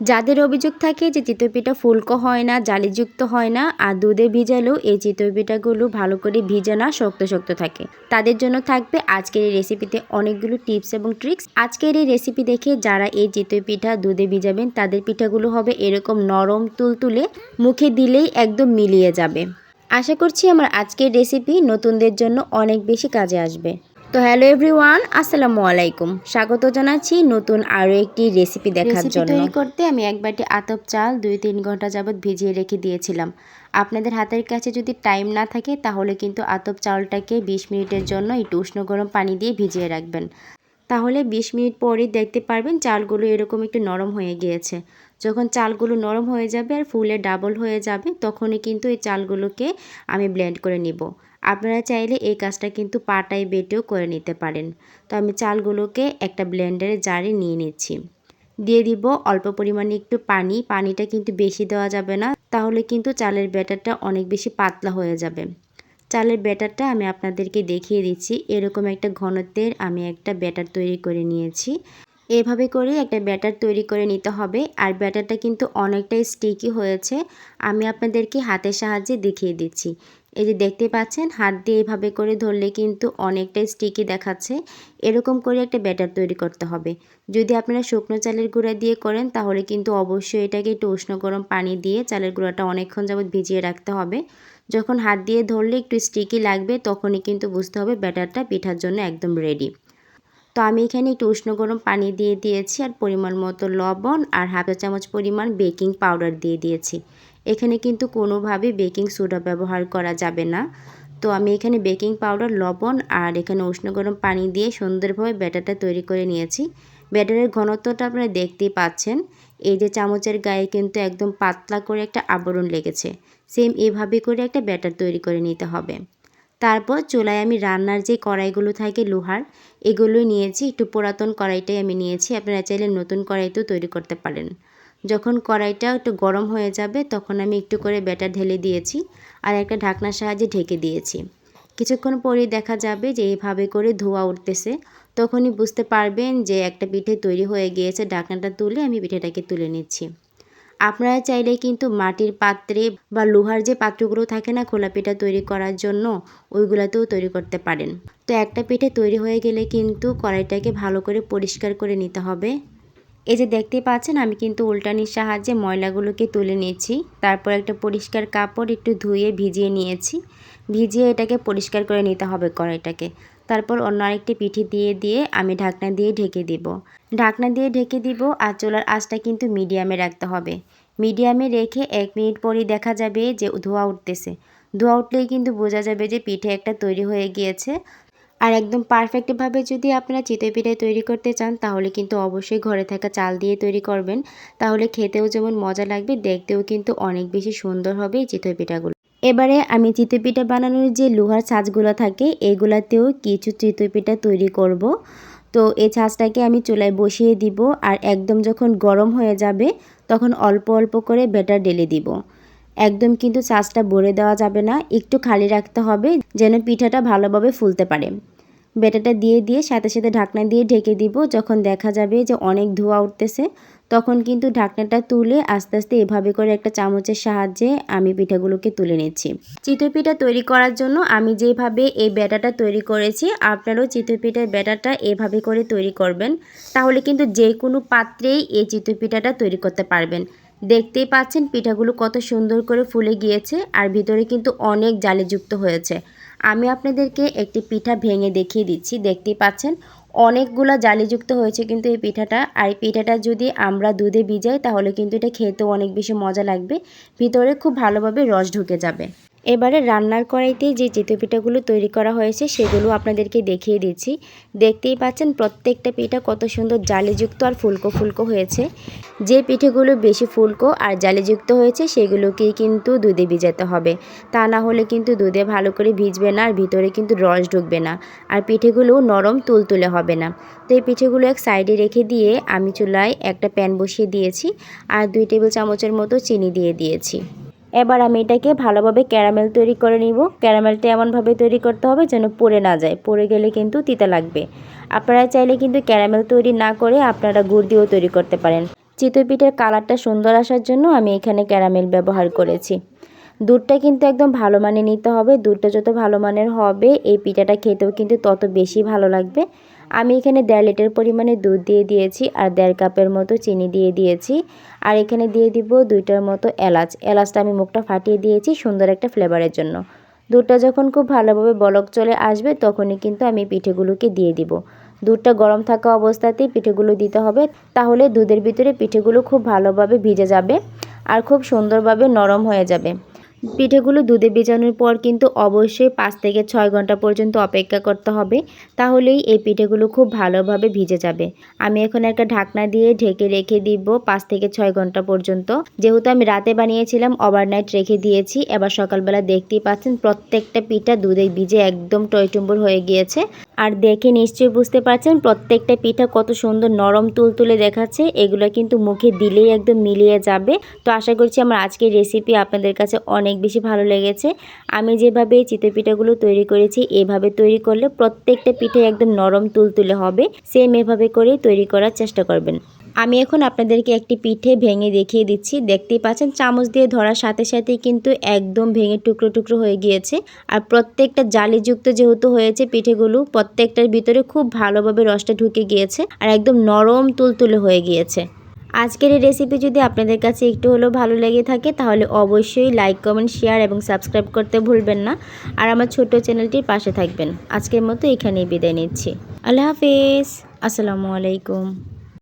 যাদের অভিযোগ থাকে যে চিতই পিঠা ফুলকো হয় না, জালিযুক্ত হয় না, আর দুধে ভিজালেও এই চিতই পিঠাগুলো ভালো করে ভিজে না, শক্ত শক্ত থাকে। তাদের জন্য থাকবে আজকের এই রেসিপিতে অনেকগুলো টিপস এবং ট্রিক্স। আজকের এই রেসিপি দেখে যারা এই চিতই পিঠা দুধে ভিজাবেন, তাদের পিঠাগুলো হবে এরকম নরম, তুলতুলে, মুখে দিলেই একদম মিলিয়ে যাবে। আশা করছি আমার আজকের রেসিপি নতুনদের জন্য অনেক বেশি কাজে আসবে। তো হ্যালো এভরিওয়ান আসসালামু আলাইকুম। স্বাগত জানাচ্ছি নতুন আরও একটি রেসিপি দেখার রেসিপি জন্য। তৈরি করতে আমি এক বাটি আতপ চাল দুই তিন ঘণ্টা যাবত ভিজিয়ে রেখে দিয়েছিলাম। আপনাদের হাতের কাছে যদি টাইম না থাকে তাহলে কিন্তু আতপ চালটাকে বিশ মিনিটের জন্য একটু উষ্ণ গরম পানি দিয়ে ভিজিয়ে রাখবেন। তাহলে বিশ মিনিট পরেই দেখতে পারবেন চালগুলো এরকম একটু নরম হয়ে গিয়েছে। যখন চালগুলো নরম হয়ে যাবে আর ফুলে ডাবল হয়ে যাবে, তখনই কিন্তু এই চালগুলোকে আমি ব্লেন্ড করে নিব। আপনারা চাইলে এই কাজটা কিন্তু পাটায় বেটেও করে নিতে পারেন। তো আমি চালগুলোকে একটা ব্লেন্ডারে জারে নিয়ে নিচ্ছি। দিয়ে দিব অল্প পরিমাণে একটু পানি। পানিটা কিন্তু বেশি দেওয়া যাবে না, তাহলে কিন্তু চালের ব্যাটারটা অনেক বেশি পাতলা হয়ে যাবে। চালের ব্যাটারটা আমি আপনাদেরকে দেখিয়ে দিচ্ছি। এরকম একটা ঘনত্বের আমি একটা ব্যাটার তৈরি করে নিয়েছি। এভাবে করে একটা ব্যাটার তৈরি করে নিতে হবে। আর ব্যাটারটা কিন্তু অনেকটাই স্টিকি হয়েছে। আমি আপনাদেরকে হাতের সাহায্যে দেখিয়ে দিচ্ছি। এই যে দেখতে পাচ্ছেন, হাত দিয়ে এভাবে করে ধরলে কিন্তু অনেকটাই স্টিকি দেখাচ্ছে। এরকম করে একটা ব্যাটার তৈরি করতে হবে। যদি আপনারা শুকনো চালের গুঁড়া দিয়ে করেন, তাহলে কিন্তু অবশ্যই এটাকে একটু উষ্ণ গরম পানি দিয়ে চালের গুঁড়াটা অনেকক্ষণ যাবত ভিজিয়ে রাখতে হবে। যখন হাত দিয়ে ধরলে একটু স্টিকি লাগবে, তখনই কিন্তু বুঝতে হবে ব্যাটারটা পিঠার জন্য একদম রেডি তো আমি এখানে একটু উষ্ণ গরম পানি দিয়ে দিয়েছি আর পরিমাণ মতো লবণ আর হাফ চামচ পরিমাণ বেকিং পাউডার দিয়ে দিয়েছি। এখানে কিন্তু কোনোভাবে বেকিং সোডা ব্যবহার করা যাবে না। তো আমি এখানে বেকিং পাউডার লবণ আর এখানে উষ্ণ গরম পানি দিয়ে সুন্দরভাবে ব্যাটারটা তৈরি করে নিয়েছি। ব্যাটারের ঘনত্বটা আপনারা দেখতেই পাচ্ছেন। এই যে চামচের গায়ে কিন্তু একদম পাতলা করে একটা আবরণ লেগেছে। সেম এভাবে করে একটা ব্যাটার তৈরি করে নিতে হবে। তারপর চুলায় আমি রান্নার যে কড়াইগুলো থাকে লোহার এগুলোই নিয়েছি। একটু পুরাতন কড়াইটাই আমি নিয়েছি। আপনারা চাইলে নতুন কড়াইতেও তৈরি করতে পারেন। যখন কড়াইটা একটু গরম হয়ে যাবে, তখন আমি একটু করে ব্যাটার ঢেলে দিয়েছি আর একটা ঢাকনার সাহায্যে ঢেকে দিয়েছি। কিছুক্ষণ পরেই দেখা যাবে যে এভাবে করে ধোয়া উঠতেছে। তখনই বুঝতে পারবেন যে একটা পিঠে তৈরি হয়ে গিয়েছে। ঢাকনাটা তুলে আমি পিঠেটাকে তুলে নিচ্ছি। আপনারা চাইলে কিন্তু মাটির পাত্রে বা লোহার যে পাত্রগুলো থাকে না খোলা পিঠা তৈরি করার জন্য, ওইগুলাতেও তৈরি করতে পারেন। তো একটা পিঠে তৈরি হয়ে গেলে কিন্তু কড়াইটাকে ভালো করে পরিষ্কার করে নিতে হবে। এই যে দেখতে পাচ্ছেন, আমি কিন্তু উল্টানির সাহায্যে ময়লাগুলোকে তুলে নিয়েছি। তারপর একটা পরিষ্কার কাপড় একটু ধুয়ে ভিজিয়ে নিয়েছি। ভিজিয়ে এটাকে পরিষ্কার করে নিতে হবে কড়াইটাকে। তারপর অন্য আরেকটি পিঠি দিয়ে দিয়ে আমি ঢাকনা দিয়ে ঢেকে দিব। ঢাকনা দিয়ে ঢেকে দিব আর চুলার আঁচটা কিন্তু মিডিয়ামে রাখতে হবে। মিডিয়ামে রেখে এক মিনিট পরই দেখা যাবে যে ধোয়া উঠতেছে। ধোয়া উঠলেই কিন্তু বোঝা যাবে যে পিঠে একটা তৈরি হয়ে গিয়েছে। আর একদম পারফেক্টভাবে যদি আপনারা চিতই পিঠা তৈরি করতে চান, তাহলে কিন্তু অবশ্যই ঘরে থাকা চাল দিয়ে তৈরি করবেন। তাহলে খেতেও যেমন মজা লাগবে, দেখতেও কিন্তু অনেক বেশি সুন্দর হবে এই চিতই পিঠাগুলো। এবারে আমি চিতই পিঠা বানানোর যে লোহার ছাঁচগুলো থাকে, এগুলাতেও কিছু চিতই পিঠা তৈরি করব। তো এই ছাঁচটাকে আমি চুলায় বসিয়ে দিব আর একদম যখন গরম হয়ে যাবে, তখন অল্প অল্প করে ব্যাটার ডেলে দিব। একদম কিন্তু ছাঁচটা ভরে দেওয়া যাবে না, একটু খালি রাখতে হবে যেন পিঠাটা ভালোভাবে ফুলতে পারে। ব্যাটারটা দিয়ে দিয়ে সাথে সাথে ঢাকনা দিয়ে ঢেকে দিব। যখন দেখা যাবে যে অনেক ধোয়া উঠতেছে, তখন কিন্তু ঢাকনাটা তুলে আস্তে আস্তে এভাবে করে একটা চামচের সাহায্যে আমি পিঠাগুলোকে তুলে নিচ্ছি। চিতই পিঠা তৈরি করার জন্য আমি যেভাবে এই ব্যাটাটা তৈরি করেছি, আপনারাও চিতই পিঠার ব্যাটাটা এভাবে করে তৈরি করবেন। তাহলে কিন্তু যে কোনো পাত্রেই এই চিতই পিঠাটা তৈরি করতে পারবেন। দেখতেই পাচ্ছেন পিঠাগুলো কত সুন্দর করে ফুলে গিয়েছে, আর ভিতরে কিন্তু অনেক জালিযুক্ত হয়েছে। আমি আপনাদেরকে একটি পিঠা ভেঙে দেখিয়ে দিচ্ছি, দেখতেই পাচ্ছেন। অনেকগুলো জালিযুক্ত হয়েছে কিন্তু এই পিঠাটা। আর এই পিঠাটা যদি আমরা দুধে ভিজাই, তাহলে কিন্তু এটা খেতেও অনেক বেশি মজা লাগবে। ভিতরে খুব ভালোভাবে রস ঢুকে যাবে। এবারে রান্নার কড়াইতে যে চিতই পিঠাগুলো তৈরি করা হয়েছে সেগুলো আপনাদেরকে দেখিয়ে দিচ্ছি। দেখতেই পাচ্ছেন প্রত্যেকটা পিঠা কত সুন্দর জালিযুক্ত আর ফুলকো ফুলকো হয়েছে। যে পিঠেগুলো বেশি ফুলকো আর জালিযুক্ত হয়েছে সেগুলোকেই কিন্তু দুধে ভিজাতে হবে। তা না হলে কিন্তু দুধে ভালো করে ভিজবে না আর ভিতরে কিন্তু রস ঢুকবে না। আর পিঠেগুলো নরম তুলতুলে হবে না। তো এই পিঠেগুলো এক সাইডে রেখে দিয়ে আমি চুলায় একটা প্যান বসিয়ে দিয়েছি আর দুই টেবিল চামচের মতো চিনি দিয়ে দিয়েছি। এবার আমি এটাকে ভালোভাবে ক্যারামেল তৈরি করে নিব। ক্যারামেলটা এমনভাবে তৈরি করতে হবে যেন পড়ে না যায়। পড়ে গেলে কিন্তু তিতা লাগবে। আপনারা চাইলে কিন্তু ক্যারামেল তৈরি না করে আপনারা গুড় দিয়েও তৈরি করতে পারেন। চিতই পিঠার কালারটা সুন্দর আসার জন্য আমি এখানে ক্যারামেল ব্যবহার করেছি। দুধটা কিন্তু একদম ভালো মানের নিতে হবে। দুধটা যত ভালো মানের হবে, এই পিঠাটা খেতেও কিন্তু তত বেশি ভালো লাগবে। আমি এখানে দেড় লিটার পরিমাণে দুধ দিয়ে দিয়েছি আর দেড় কাপের মতো চিনি দিয়ে দিয়েছি। আর এখানে দিয়ে দিব দুইটার মতো এলাচ। এলাচটা আমি মুখটা ফাটিয়ে দিয়েছি সুন্দর একটা ফ্লেভারের জন্য। দুধটা যখন খুব ভালোভাবে বলক চলে আসবে তখনই কিন্তু আমি পিঠেগুলোকে দিয়ে দিব। দুধটা গরম থাকা অবস্থাতেই পিঠেগুলো দিতে হবে, তাহলে দুধের ভিতরে পিঠেগুলো খুব ভালোভাবে ভিজে যাবে আর খুব সুন্দরভাবে নরম হয়ে যাবে। পিঠেগুলো দুধে ভেজানোর পর কিন্তু অবশ্যই পাঁচ থেকে ছয় ঘণ্টা পর্যন্ত অপেক্ষা করতে হবে। তাহলেই এই পিঠেগুলো খুব ভালোভাবে ভিজে যাবে। আমি এখন একটা ঢাকনা দিয়ে ঢেকে রেখে দিব পাঁচ থেকে ছয় ঘণ্টা পর্যন্ত। যেহেতু আমি রাতে বানিয়েছিলাম ওভারনাইট রেখে দিয়েছি। এবার সকালবেলা দেখতেই পাচ্ছেন, প্রত্যেকটা পিঠা দুধে ভিজে একদম টইটুম্বুর হয়ে গিয়েছে। আর দেখে নিশ্চয়ই বুঝতে পারছেন প্রত্যেকটা পিঠা কত সুন্দর নরম তুলতুলে দেখাচ্ছে। এগুলো কিন্তু মুখে দিলেই একদম মিলিয়ে যাবে। তো আশা করছি আমার আজকের রেসিপি আপনাদের কাছে অনেক বেশি ভালো লেগেছে। আমি যেভাবে চিতই পিঠাগুলো তৈরি করেছি, এভাবে তৈরি করলে প্রত্যেকটা পিঠে একদম নরম তুলতুলে হবে। সেম এভাবে করেই তৈরি করার চেষ্টা করবেন। আমি এখন আপনাদেরকে একটি পিঠে ভেঙে দেখিয়ে দিচ্ছি। দেখতেই পাচ্ছেন, চামচ দিয়ে ধরার সাথে সাথেই কিন্তু একদম ভেঙে টুকরো টুকরো হয়ে গিয়েছে। আর প্রত্যেকটা জালিযুক্ত যেহেতু হয়েছে পিঠেগুলো, প্রত্যেকটার ভিতরে খুব ভালোভাবে রসটা ঢুকে গিয়েছে আর একদম নরম তুলতুলে হয়ে গিয়েছে। আজকের এই রেসিপি যদি আপনাদের কাছে একটু হলেও ভালো লেগে থাকে, তাহলে অবশ্যই লাইক কমেন্ট শেয়ার এবং সাবস্ক্রাইব করতে ভুলবেন না। আর আমার ছোট চ্যানেলটির পাশে থাকবেন। আজকের মতো এখানেই বিদায় নিচ্ছি। আল্লাহ হাফিজ। আসসালামু আলাইকুম।